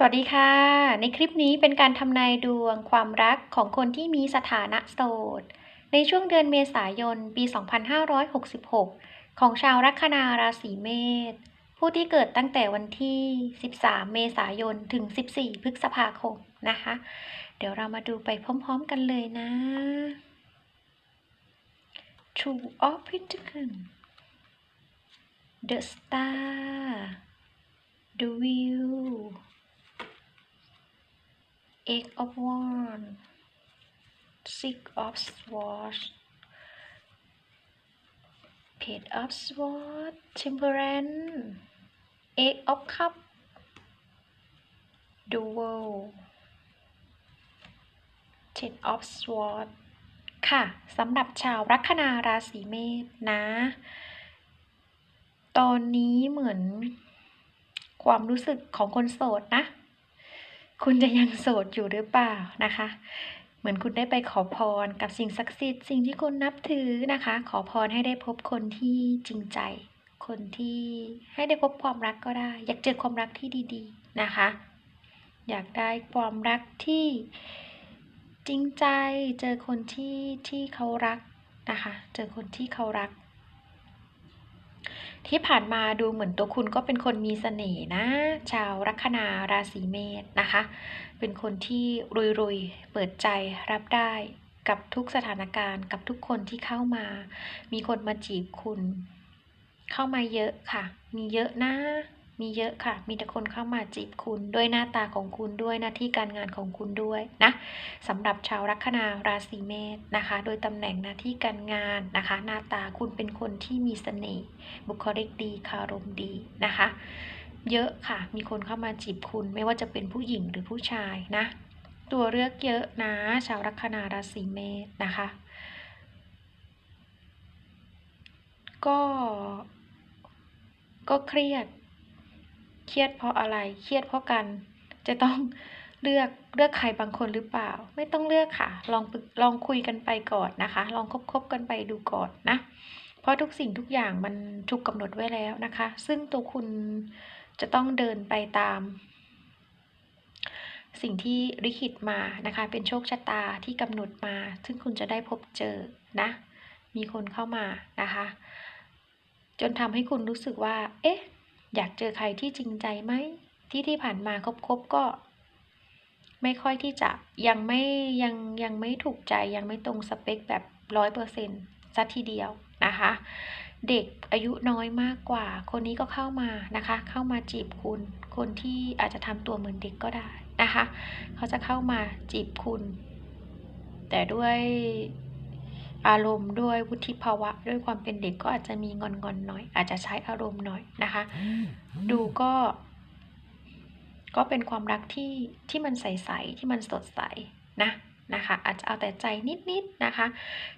สวัสดีค่ะ ในคลิปนี้เป็นการทำนายดวงความรักของคนที่มีสถานะโสด ในช่วงเดือนเมษายน ปี 2566 ของชาวลัคนาราศีเมษ ผู้ที่เกิดตั้งแต่วันที่ 13 เมษายน ถึง 14 พฤษภาคมนะคะ เดี๋ยวเรามาดูไปพร้อมๆกันเลยนะ Two of Pentacles The Star The Wheel Eight of Wands Six of Swords Page of Swords Temperance Eight of Cups The World Ten of Swords ค่ะสำหรับชาวลัคนาราศีเมษนะ ตอนนี้เหมือนความรู้สึกของคนโสดนะ คุณจะยังโสดอยู่หรือเปล่านะคะ เหมือนคุณได้ไปขอพรกับสิ่งศักดิ์สิทธิ์สิ่งที่คุณนับถือนะคะ ขอพรให้ได้พบคนที่จริงใจ คนที่ให้ได้พบความรักก็ได้ อยากเจอความรักที่ดี ๆนะคะ อยากได้ความรักที่จริงใจ เจอคนที่ที่เขารักนะคะ เจอคนที่เขารัก ที่ผ่านมาดูเหมือนตัวคุณก็เป็นคนมีเสน่ห์นะ ชาวลัคนาราศีเมษนะคะ เป็นคนที่รุยๆ เปิดใจรับได้กับทุกสถานการณ์ กับทุกคนที่เข้ามา มีคนมาจีบคุณ เข้ามาเยอะค่ะ มีเยอะนะ มีเยอะค่ะ มีแต่คนเข้ามาจีบคุณด้วยหน้าตาของคุณด้วยหน้าที่การงานของคุณด้วยนะสำหรับชาวลัคนาราศีเมษนะคะ โดยตำแหน่งหน้าที่การงานนะคะ หน้าตาคุณเป็นคนที่มีเสน่ห์บุคลิกดีคารมดีนะคะ เยอะค่ะ มีคนเข้ามาจีบคุณไม่ว่าจะเป็นผู้หญิงหรือผู้ชายนะ ตัวเลือกเยอะนะชาวลัคนาราศีเมษนะคะ ก็ก็เครียด เครียดเพราะอะไร เครียดเพราะกัน จะต้องเลือกเลือกใครบางคนหรือเปล่า ไม่ต้องเลือกค่ะ ลองปรึกลองคุยกันไปก่อนนะคะ ลองคบคบกันไปดูก่อนนะ เพราะทุกสิ่งทุกอย่างมันถูกกำหนดไว้แล้วนะคะ ซึ่งตัวคุณจะต้องเดินไปตาม สิ่งที่ลิขิตมานะคะ เป็นโชคชะตาที่กำหนดมา ซึ่งคุณจะได้พบเจอนะ มีคนเข้ามานะคะ จนทำให้คุณรู้สึกว่า เอ๊ะ อยากเจอใครที่จริงใจไหมที่ที่ผ่านมาคบๆก็ ไม่ค่อยที่จะยังไม่ยังยังไม่ถูกใจยังไม่ตรงสเปคแบบร้อยเปอร์เซ็นต์สัทีเดียวนะคะ เด็กอายุน้อยมากกว่า คนนี้ก็เข้ามานะคะ เข้ามาจีบคุณ คนที่อาจจะทำตัวเหมือนเด็กก็ได้นะคะ เขาจะเข้ามาจีบคุณ แต่ด้วย อารมณ์ด้วยวุฒิภาวะ ด้วยความเป็นเด็กก็อาจจะมีงอนๆหน่อย อาจจะใช้อารมณ์หน่อยนะคะ ดูก็ ก็เป็นความรักที่ที่มันใสๆที่มันสดใสนะนะคะ อาจจะเอาแต่ใจนิดๆนะคะ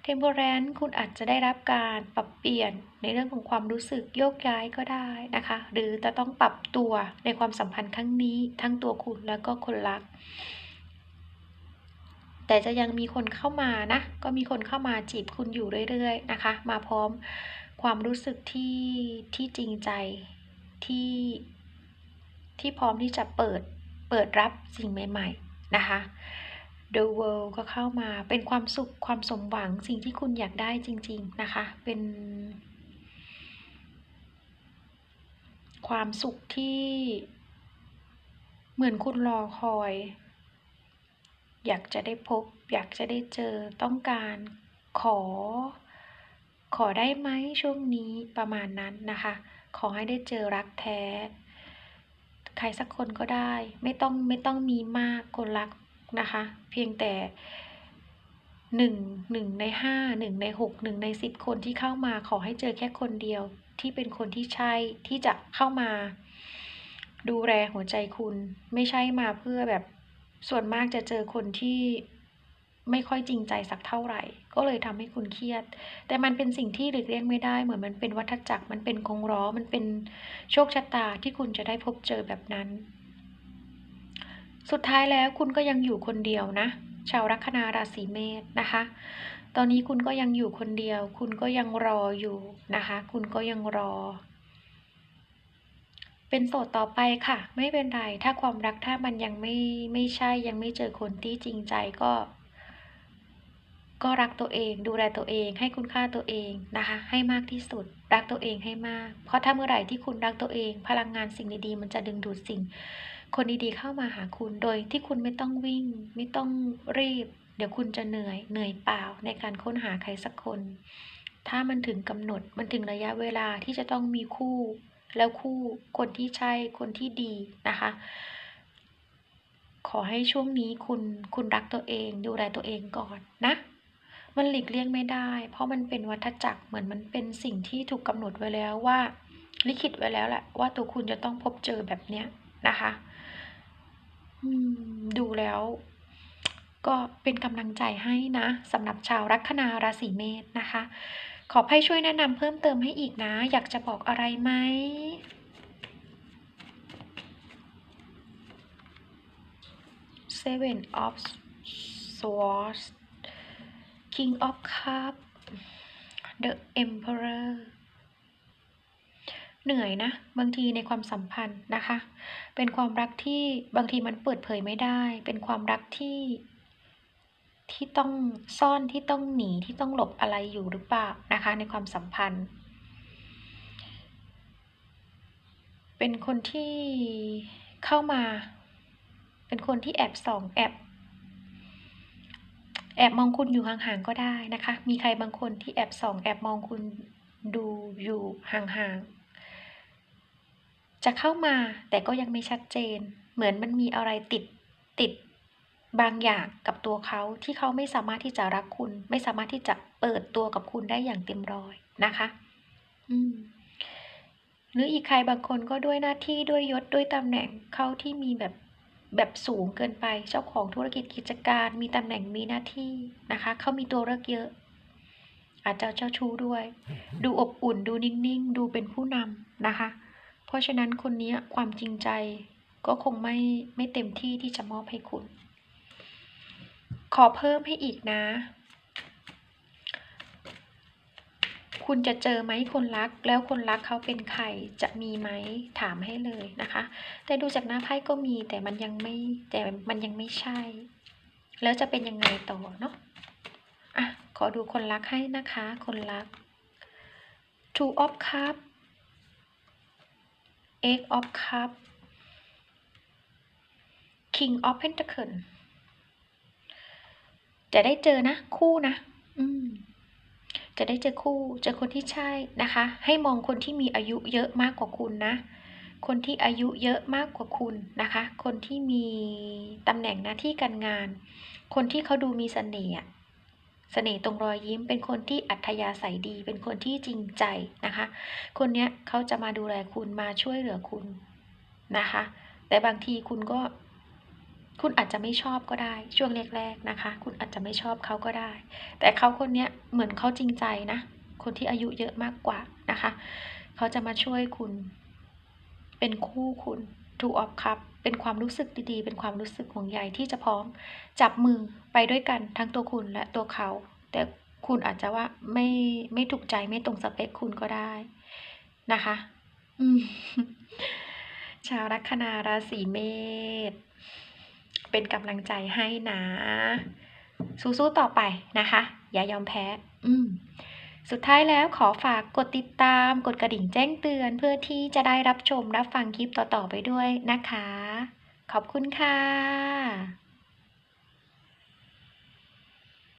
เทมโ r รนคุณอาจจะได้รับการปรับเปลี่ยนในเรื่องของความรู้สึกโยกย้ายก็ได้นะคะ หรือจะต้องปรับตัวในความสัมพันธ์ครั้งนี้ทั้งตัวคุณแล้วก็คนรัก แต่จะยังมีคนเข้ามานะ ก็มีคนเข้ามาจีบคุณอยู่เรื่อยๆนะคะ มาพร้อมความรู้สึกที่ที่จริงใจที่ที่พร้อมที่จะเปิดเปิดรับสิ่งใหม่ ๆ นะคะ The World ก็เข้ามาเป็นความสุขความสมหวังสิ่งที่คุณอยากได้จริง ๆ นะคะ เป็น ความสุขที่เหมือนคุณรอคอย อยากจะได้พบ อยากจะได้เจอต้องการขอ ขอได้ไหมช่วงนี้ประมาณนั้นนะคะ ขอให้ได้เจอรักแท้ ใครสักคนก็ได้ ไม่ต้องไม่ต้องมีมากคนรักนะคะ เพียงแต่หนึ่งหนึ่งในห้าหนึ่งในหกหนึ่งในสิบคนที่เข้ามาขอให้เจอแค่คนเดียวที่เป็นคนที่ใช่ที่จะเข้ามา ดูแลหัวใจคุณไม่ใช่มาเพื่อแบบ ส่วนมากจะเจอคนที่ไม่ค่อยจริงใจสักเท่าไหร่ ก็เลยทำให้คุณเครียด แต่มันเป็นสิ่งที่หลีกเลี่ยงไม่ได้ เหมือนมันเป็นวัฏจักร มันเป็นกงล้อ มันเป็นโชคชะตาที่คุณจะได้พบเจอแบบนั้น สุดท้ายแล้วคุณก็ยังอยู่คนเดียวนะ ชาวลัคนาราศีเมษนะคะ ตอนนี้คุณก็ยังอยู่คนเดียว คุณก็ยังรออยู่นะคะ คุณก็ยังรอ เป็นโสดต่อไปค่ะ ไม่เป็นไร ถ้าความรักถ้ามันยังไม่ไม่ใช่ยังไม่เจอคนที่จริงใจก็ ก็รักตัวเอง ดูแลตัวเอง ให้คุณค่าตัวเองนะคะ ให้มากที่สุด รักตัวเองให้มาก เพราะถ้าเมื่อไหร่ที่คุณรักตัวเอง พลังงานสิ่งดีๆมันจะดึงดูดสิ่ง คนดีๆเข้ามาหาคุณโดยที่คุณไม่ต้องวิ่ง ไม่ต้องรีบ เดี๋ยวคุณจะเหนื่อยเหนื่อยเปล่าในการค้นหาใครสักคน ถ้ามันถึงกำหนดมันถึงระยะเวลาที่จะต้องมีคู่ แล้วคู่คนที่ใช่คนที่ดีนะคะ ขอให้ช่วงนี้คุณคุณรักตัวเอง ดูแลตัวเองก่อนนะ มันหลีกเลี่ยงไม่ได้ เพราะมันเป็นวัฏจักรเหมือนมันเป็นสิ่งที่ถูกกำหนดไว้แล้วว่าลิขิตไว้แล้วแหละว่าตัวคุณจะต้องพบเจอแบบเนี้ยนะคะดูแล้ว ก็เป็นกำลังใจให้นะสำหรับชาวลัคนาราศีเมษนะคะ ขอไพ่ช่วยแนะนำเพิ่มเติมให้อีกนะ อยากจะบอกอะไรไหม Seven of Swords King of Cup The Emperor เหนื่อยนะ บางทีในความสัมพันธ์นะคะ เป็นความรักที่บางทีมันเปิดเผยไม่ได้ เป็นความรักที่ ที่ต้องซ่อนที่ต้องหนีที่ต้องหลบอะไรอยู่หรือเปล่านะคะในความสัมพันธ์ เป็นคนที่เข้ามา เป็นคนที่แอบส่องแอบแอบมองคุณอยู่ห่างๆก็ได้นะคะ มีใครบางคนที่แอบส่อง แอบมองคุณดูอยู่ห่างๆ จะเข้ามาแต่ก็ยังไม่ชัดเจน เหมือนมันมีอะไรติดติด บางอย่างกับตัวเขาที่เขาไม่สามารถที่จะรักคุณ ไม่สามารถที่จะเปิดตัวกับคุณได้อย่างเต็มร้อยนะคะ อืมหรืออีกใครบางคนก็ด้วยหน้าที่ด้วยยศด้วยตำแหน่งเขาที่มีแบบแบบสูงเกินไปเจ้าของธุรกิจกิจการ มีตำแหน่งมีหน้าที่นะคะเขามีตัวเลือกเยอะ อาจจะเจ้าชู้ด้วย ดูอบอุ่นดูนิ่งๆ ดูเป็นผู้นำนะคะ เพราะฉะนั้นคนนี้ความจริงใจก็คงไม่ไม่เต็มที่ที่จะมอบให้คุณ ขอเพิ่มให้อีกนะ คุณจะเจอไหมคนรัก แล้วคนรักเขาเป็นใคร จะมีไหมถามให้เลยนะคะ แต่ดูจากหน้าไพ่ก็มีแต่มันยังไม่แต่มันยังไม่ใช่ แล้วจะเป็นยังไงต่อเนาะอะขอดูคนรักให้นะคะ คนรัก two of cup eight of cup king of pentacle จะได้เจอนะ คู่นะ อืม จะได้เจอคู่ เจอคนที่ใช่นะคะ ให้มองคนที่มีอายุเยอะมากกว่าคุณนะ คนที่อายุเยอะมากกว่าคุณนะคะ คนที่มีตำแหน่งหน้าที่การงาน คนที่เขาดูมีเสน่ห์เสน่ห์ตรงรอยยิ้มเป็นคนที่อัธยาศัยดี เป็นคนที่จริงใจนะคะ คนเนี้ยเขาจะมาดูแลคุณมาช่วยเหลือคุณนะคะ แต่บางทีคุณก็ คุณอาจจะไม่ชอบก็ได้ช่วงแรกๆนะคะ คุณอาจจะไม่ชอบเขาก็ได้ แต่เขาคนนี้เหมือนเขาจริงใจนะ คนที่อายุเยอะมากกว่านะคะ เขาจะมาช่วยคุณ เป็นคู่คุณ two of cup เป็นความรู้สึกดีๆ เป็นความรู้สึกห่วงใยที่จะพร้อม จับมือไปด้วยกันทั้งตัวคุณและตัวเขา แต่คุณอาจจะว่าไม่ไม่ถูกใจไม่ตรงสเปคคุณก็ได้นะคะอืมชาวลัคนาราศีเมษ เป็นกำลังใจให้นะ สู้ๆต่อไปนะคะ อย่ายอมแพ้ อืมสุดท้ายแล้วขอฝากกดติดตาม กดกระดิ่งแจ้งเตือน เพื่อที่จะได้รับชมรับฟังคลิปต่อๆไปด้วยนะคะ ขอบคุณค่ะ